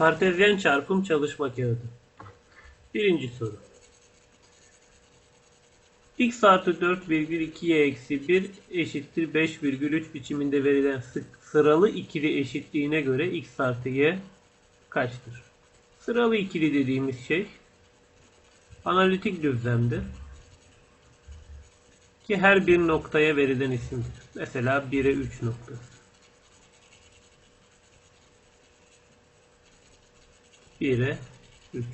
Kartezyen çarpım çalışma kağıdı. Birinci soru. x artı 4,2y eksi 1 eşittir 5,3 biçiminde verilen sıralı ikili eşitliğine göre x artı y kaçtır? Sıralı ikili dediğimiz şey analitik düzlemde ki her bir noktaya verilen isimdir. Mesela 1'e 3 noktası. 1'e 3.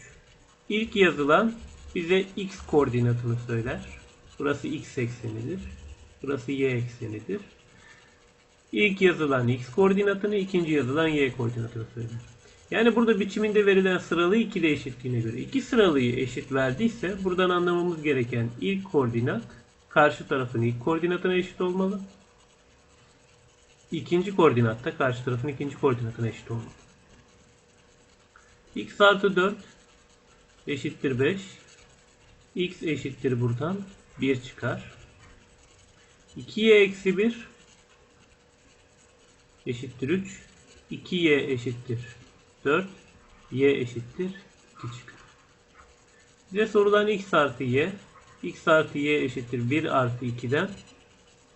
İlk yazılan bize x koordinatını söyler. Burası x eksenidir. Burası y eksenidir. İlk yazılan x koordinatını, ikinci yazılan y koordinatını söyler. Yani burada biçiminde verilen sıralı ikili eşitliğine göre iki sıralıyı eşit verdiyse buradan anlamamız gereken ilk koordinat karşı tarafın ilk koordinatına eşit olmalı. İkinci koordinat da karşı tarafın ikinci koordinatına eşit olmalı. X artı 4 eşittir 5. x eşittir buradan 1 çıkar. 2y eksi 1 eşittir 3. 2y eşittir 4. y eşittir 2 çıkar. Bize sorulan x artı y x artı y eşittir 1 artı 2'den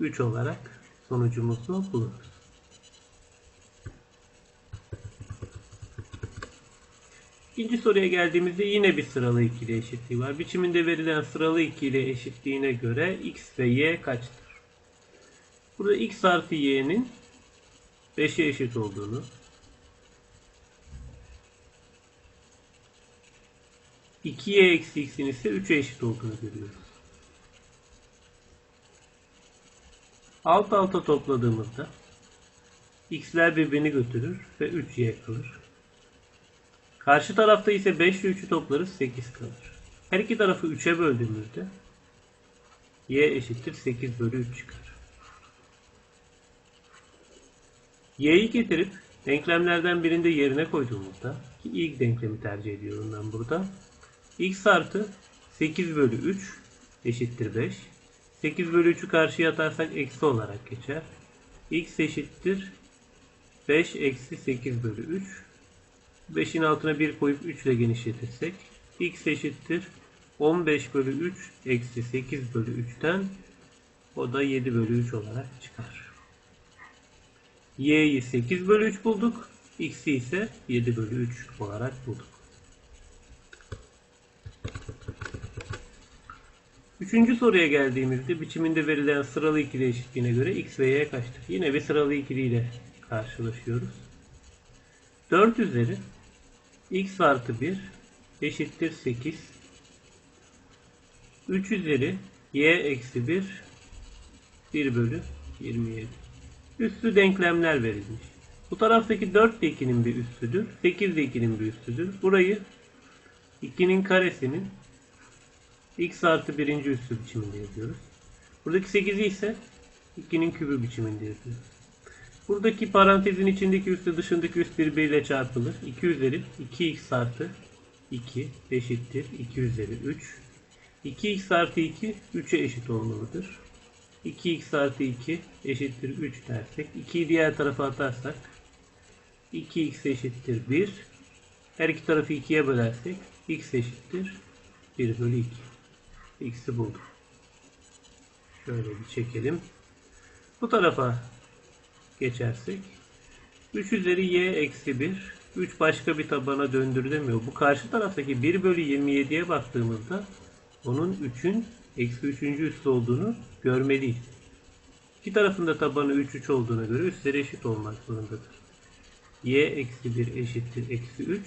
3 olarak sonucumuzu buluruz. İkinci soruya geldiğimizde yine bir sıralı ikili eşitliği var. Biçiminde verilen sıralı ikili eşitliğine göre x ve y kaçtır? Burada x artı y'nin 5'e eşit olduğunu, 2y eksi x'in ise 3'e eşit olduğunu görüyoruz. Alt alta topladığımızda x'ler birbirini götürür ve 3y kalır. Karşı tarafta ise 5 ile 3'ü toplarız 8 kalır. Her iki tarafı 3'e böldüğümüzde y eşittir 8 bölü 3 çıkar. y'yi getirip denklemlerden birinde yerine koyduğumuzda ki ilk denklemi tercih ediyorum ben burada. x artı 8 bölü 3 eşittir 5. 8 bölü 3'ü karşıya atarsak eksi olarak geçer. x eşittir 5 eksi 8 bölü 3. 5'in altına 1 koyup 3 ile genişletirsek x eşittir 15 bölü 3 eksi 8 bölü 3'ten o da 7 bölü 3 olarak çıkar. y'yi 8 bölü 3 bulduk. x'i ise 7 bölü 3 olarak bulduk. Üçüncü soruya geldiğimizde biçiminde verilen sıralı ikili eşitliğine göre x ve y kaçtır? Yine bir sıralı ikiliyle karşılaşıyoruz. 4 üzeri x artı 1 eşittir 8. 3 üzeri y eksi 1 1 bölü 27. Üstü denklemler verilmiş. Bu taraftaki 4 de 2'nin bir üstüdür. 8 de 2'nin bir üstüdür. Burayı 2'nin karesinin x artı birinci üssü biçiminde yazıyoruz. Buradaki 8'i ise 2'nin kübü biçiminde yazıyoruz. Buradaki parantezin içindeki üssü dışındaki üst birbiriyle çarpılır. 2 üzeri 2x artı 2 eşittir 2 üzeri 3. 2x artı 2 3'e eşit olmalıdır. 2x artı 2 eşittir 3 dersek 2'yi diğer tarafa atarsak 2x eşittir 1. Her iki tarafı 2'ye bölersek x eşittir 1 bölü 2 x'i bulduk. Şöyle bir çekelim. Bu tarafa geçersek 3 üzeri y eksi 1 3 başka bir tabana döndürülemiyor. Bu karşı taraftaki 1 bölü 27'ye baktığımızda onun 3'ün eksi 3. üssü olduğunu görmeliyiz. İki tarafında tabanı 3 3 olduğuna göre üstleri eşit olmak zorundadır. y eksi 1 eşittir eksi 3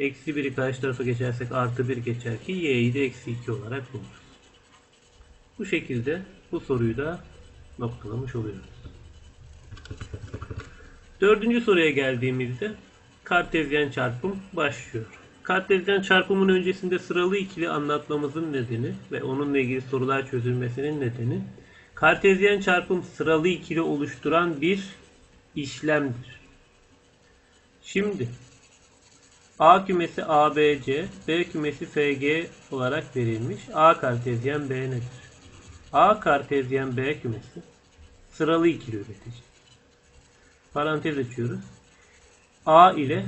Eksi 1'i karşı tarafa geçersek artı 1 geçer ki y'yi de eksi 2 olarak buluruz. Bu şekilde bu soruyu da noktalamış oluyoruz. Dördüncü soruya geldiğimizde kartezyen çarpım başlıyor. Kartezyen çarpımın öncesinde sıralı ikili anlatmamızın nedeni ve onunla ilgili sorular çözülmesinin nedeni kartezyen çarpım sıralı ikili oluşturan bir işlemdir. Şimdi A kümesi ABC, B kümesi FG olarak verilmiş. A kartezyen B nedir? A kartezyen B kümesi sıralı ikili üretecek. Parantez açıyoruz. A ile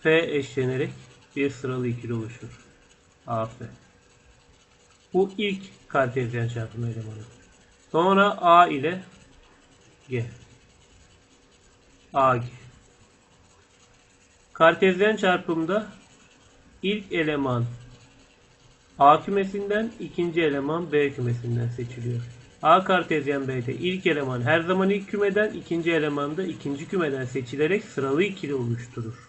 F eşlenerek bir sıralı ikili oluşur. AF. Bu ilk kartezyen çarpımı elemanı. Sonra A ile G. AG. Kartezyen çarpımda ilk eleman A kümesinden, ikinci eleman B kümesinden seçiliyor. A kartezyen B'de ilk eleman her zaman ilk kümeden, ikinci eleman da ikinci kümeden seçilerek sıralı ikili oluşturur.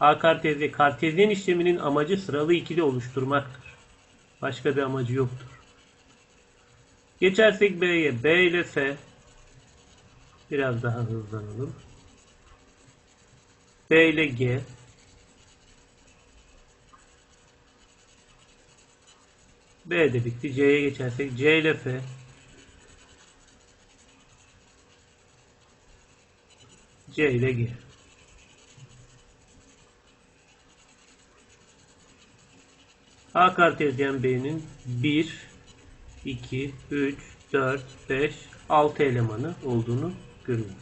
A kartezyen, kartezyen işleminin amacı sıralı ikili oluşturmaktır. Başka bir amacı yoktur. Geçersek B'ye. B ile F. Biraz daha hızlanalım. B ile G. B de bitti. C'ye geçersek C ile F. C ile G. A kartezyen B'nin 1, 2, 3, 4, 5, 6 elemanı olduğunu görüyoruz.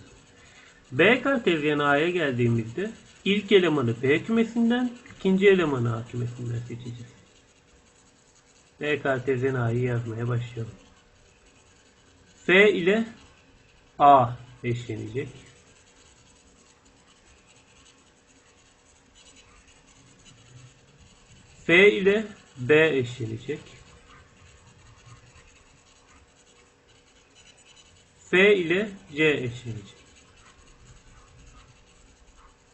B kartezyen A'ya geldiğimizde ilk elemanı B kümesinden, ikinci elemanı A kümesinden seçeceğiz. B kartezyen A'yı yazmaya başlayalım. F ile A eşlenecek. F ile B eşlenecek. F ile C eşlenecek.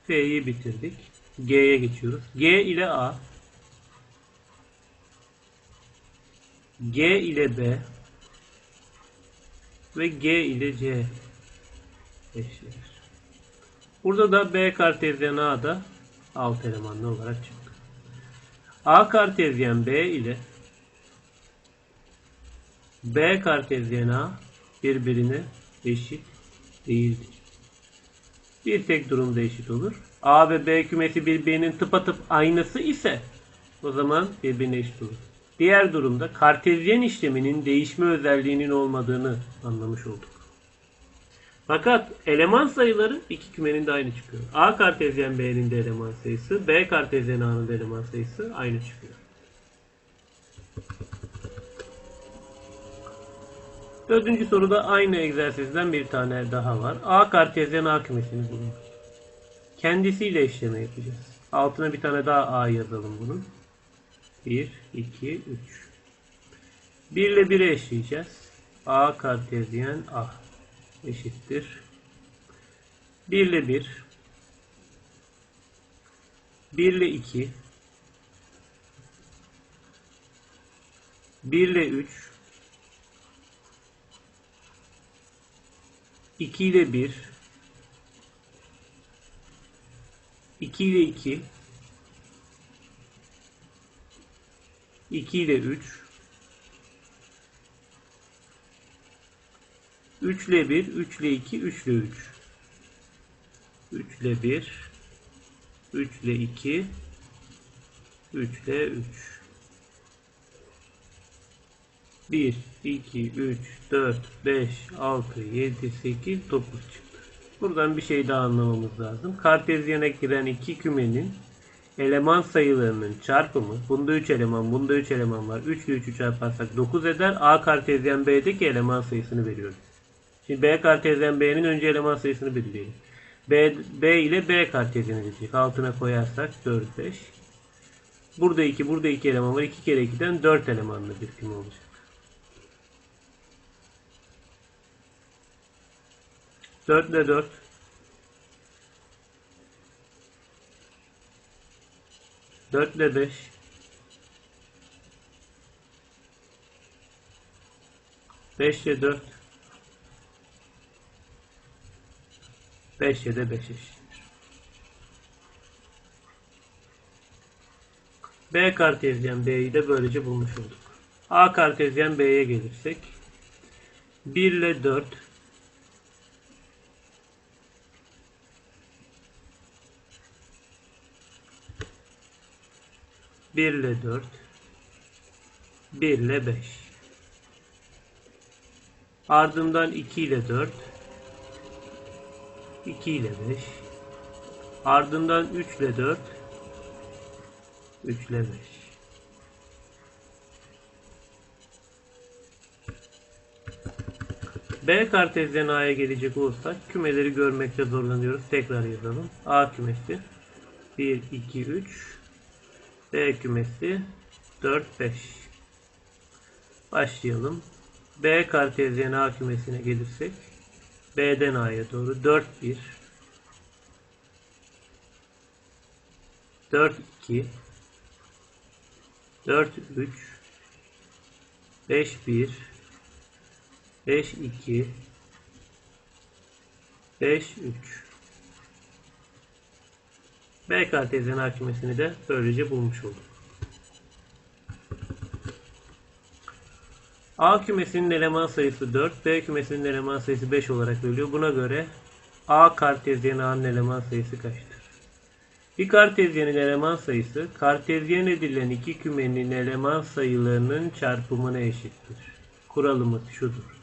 F'yi bitirdik. G'ye geçiyoruz. G ile A. G ile B. Ve G ile C eşlenir. Burada da B kartezyen A da alt elemanlı olarak çıktı. A kartezyen B ile B kartezyen A birbirine eşit değildir. Bir tek durumda eşit olur. A ve B kümesi birbirinin tıpatıp aynısı ise o zaman birbirine eşit olur. Diğer durumda kartezyen işleminin değişme özelliğinin olmadığını anlamış olduk. Fakat eleman sayıları iki kümenin de aynı çıkıyor. A kartezyen B'nin de eleman sayısı, B kartezyen A'nın da eleman sayısı aynı çıkıyor. Dördüncü soruda aynı egzersizden bir tane daha var. A kartezyen A kümesini bulun. Kendisiyle işleme yapacağız. Altına bir tane daha A yazalım bunun. 1, 2, 3. 1 ile 1'e eşleyeceğiz. A kartezyen A eşittir. 1 ile 1 1 ile 2 1 ile 3 2 ile 1 2 ile 2 2 ile 3 3 ile 1 3 ile 2 3 ile 3 3 ile 1 3 ile 2 3 ile 3 1 2 3 4 5 6 7 8 9 çıktı. Buradan bir şey daha anlamamız lazım. Kartezyene giren iki kümenin eleman sayılarının çarpımı bunda 3 eleman bunda 3 eleman var. 3 ile 3'ü çarparsak 9 eder. A kartezyen B'deki eleman sayısını veriyoruz. Şimdi B kartezyen B'nin önce eleman sayısını belirleyelim. B, B ile B kartezyeni diyecek. Altına koyarsak 4 5. Burada 2, burada 2 eleman var. 2 kere 2'den 4 elemanlı bir küme olacak. Dört ile dört. Dört ile beş. Beş ile dört. Beş ile de beş eşittir. B kartezyen B'yi de böylece bulmuş olduk. A kartezyen B'ye gelirsek 1 ile 4 1 ile 4 1 ile 5 ardından 2 ile 4 2 ile 5 ardından 3 ile 4 3 ile 5. B kartezyen A'ya gelecek olursak kümeleri görmekte zorlanıyoruz. Tekrar yazalım. A kümesi 1, 2, 3 B kümesi 4, 5 Başlayalım. B kartezyen A kümesine gelirsek B'den A'ya doğru 4, 1 4, 2 4, 3 5, 1 5 2 5 3 B kartezyen hakimesini de böylece bulmuş olduk. A kümesinin eleman sayısı 4, B kümesinin eleman sayısı 5 olarak veriliyor. Buna göre A kartezyen A'nın eleman sayısı kaçtır? Bir kartezyenin eleman sayısı kartezyen edilen iki kümenin eleman sayılarının çarpımına eşittir. Kuralımız şudur.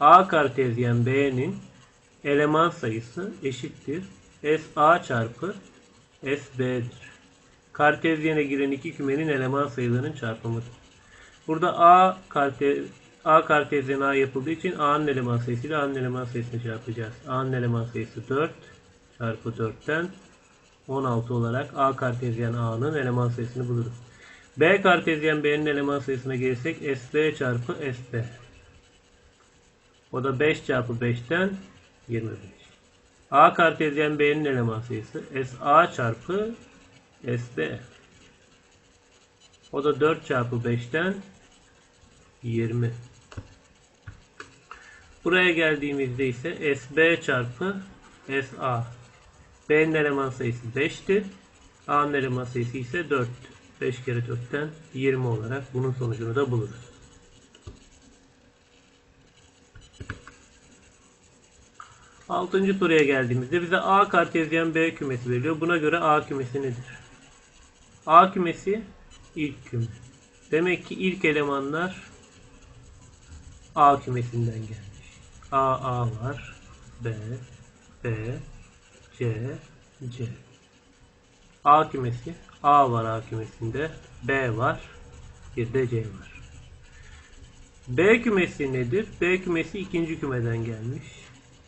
A kartezyen B'nin eleman sayısı eşittir. SA çarpı SB'dir. Kartezyene giren iki kümenin eleman sayılarının çarpımıdır. Burada A karte A kartezyen A yapıldığı için A'nın eleman sayısıyla A'nın eleman sayısını çarpacağız. A'nın eleman sayısı 4 çarpı 4'ten 16 olarak A kartezyen A'nın eleman sayısını buluruz. B kartezyen B'nin eleman sayısına gelirsek SB çarpı SB. O da 5 çarpı 5'ten 25. A kartezyen B'nin eleman sayısı SA çarpı SB. O da 4 çarpı 5'ten 20. Buraya geldiğimizde ise SB çarpı SA. B'nin eleman sayısı 5'ti. A'nın eleman sayısı ise 4'tü. 5 kere 4'ten 20 olarak bunun sonucunu da buluruz. Altıncı soruya geldiğimizde bize A kartezyen B kümesi veriliyor. Buna göre A kümesi nedir? A kümesi ilk küme. Demek ki ilk elemanlar A kümesinden gelmiş. A, A var. B, B, C, C. A kümesi. A var A kümesinde. B var. Bir de C var. B kümesi nedir? B kümesi ikinci kümeden gelmiş.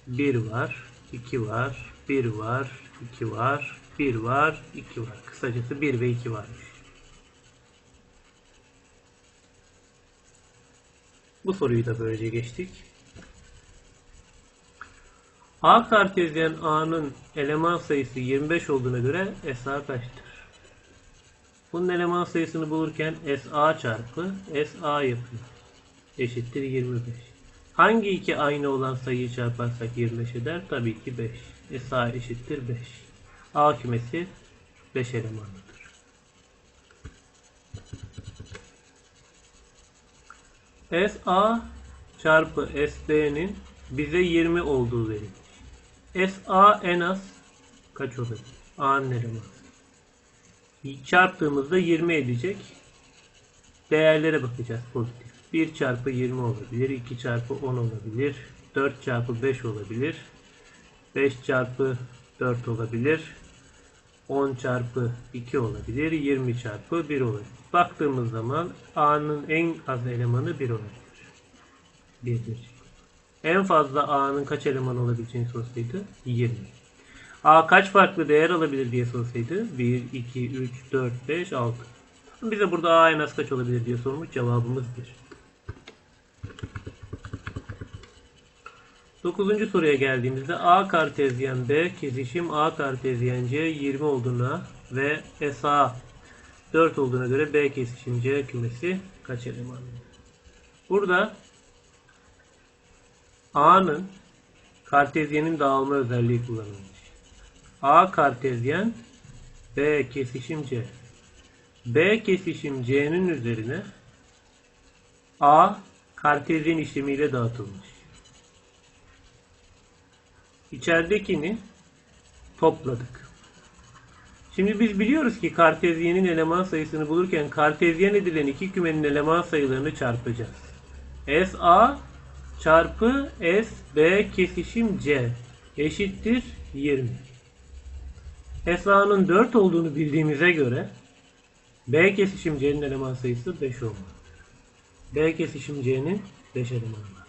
1 var, 2 var, 1 var, 2 var, 1 var, 2 var. Kısacası 1 ve 2 varmış. Bu soruyu da böylece geçtik. A kartezyen A'nın eleman sayısı 25 olduğuna göre SA kaçtır? Bunun eleman sayısını bulurken SA çarpı SA yapıyor. Eşittir 25. Hangi iki aynı olan sayıyı çarparsak 25 eder? Tabii ki 5. SA eşittir 5. A kümesi 5 elemanlıdır. SA çarpı SB'nin bize 20 olduğu verilmiş. SA en az kaç olacak? A'nın elemanı. Çarptığımızda 20 edecek. Değerlere bakacağız pozitif. 1 çarpı 20 olabilir. 2 çarpı 10 olabilir. 4 çarpı 5 olabilir. 5 çarpı 4 olabilir. 10 çarpı 2 olabilir. 20 çarpı 1 olabilir. Baktığımız zaman A'nın en az elemanı 1 olabilir. 1'dir. En fazla A'nın kaç eleman olabileceğini sorsaydı 20. A kaç farklı değer alabilir diye sorsaydı 1, 2, 3, 4, 5, 6. Bize burada A en az kaç olabilir diye sormuş. Cevabımız 1. Dokuzuncu soruya geldiğimizde A kartezyen B kesişim A kartezyen C 20 olduğuna ve SA 4 olduğuna göre B kesişim C kümesi kaç eleman? Burada A'nın kartezyenin dağılma özelliği kullanılmış. A kartezyen B kesişim C. B kesişim C'nin üzerine A kartezyen işlemiyle dağıtılmış. İçeridekini topladık. Şimdi biz biliyoruz ki kartezyenin eleman sayısını bulurken kartezyen edilen iki kümenin eleman sayılarını çarpacağız. SA çarpı SB kesişim C eşittir 20. SA'nın 4 olduğunu bildiğimize göre B kesişim C'nin eleman sayısı 5 olmalı. B kesişim C'nin 5 elemanı var.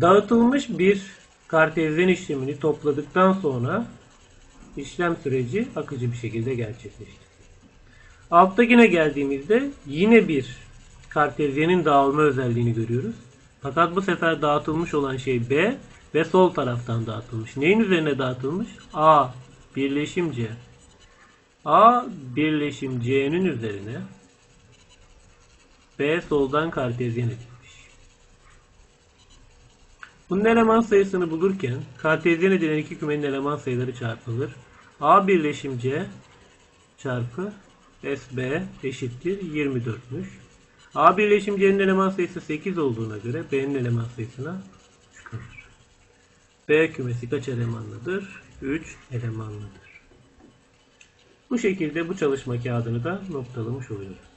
Dağıtılmış bir kartezyen işlemini topladıktan sonra işlem süreci akıcı bir şekilde gerçekleşti. Alttakine geldiğimizde yine bir kartezyenin dağılma özelliğini görüyoruz. Fakat bu sefer dağıtılmış olan şey B ve sol taraftan dağıtılmış. Neyin üzerine dağıtılmış? A birleşim C. A birleşim C'nin üzerine B soldan kartezyen edilmiş. Bunun eleman sayısını bulurken kartezyen edilen iki kümenin eleman sayıları çarpılır. A birleşim C çarpı SB eşittir 24'müş. A birleşim C'nin eleman sayısı 8 olduğuna göre B'nin eleman sayısına 3 kalır. B kümesi kaç elemanlıdır? 3 elemanlıdır. Bu şekilde bu çalışma kağıdını da noktalamış oluyoruz.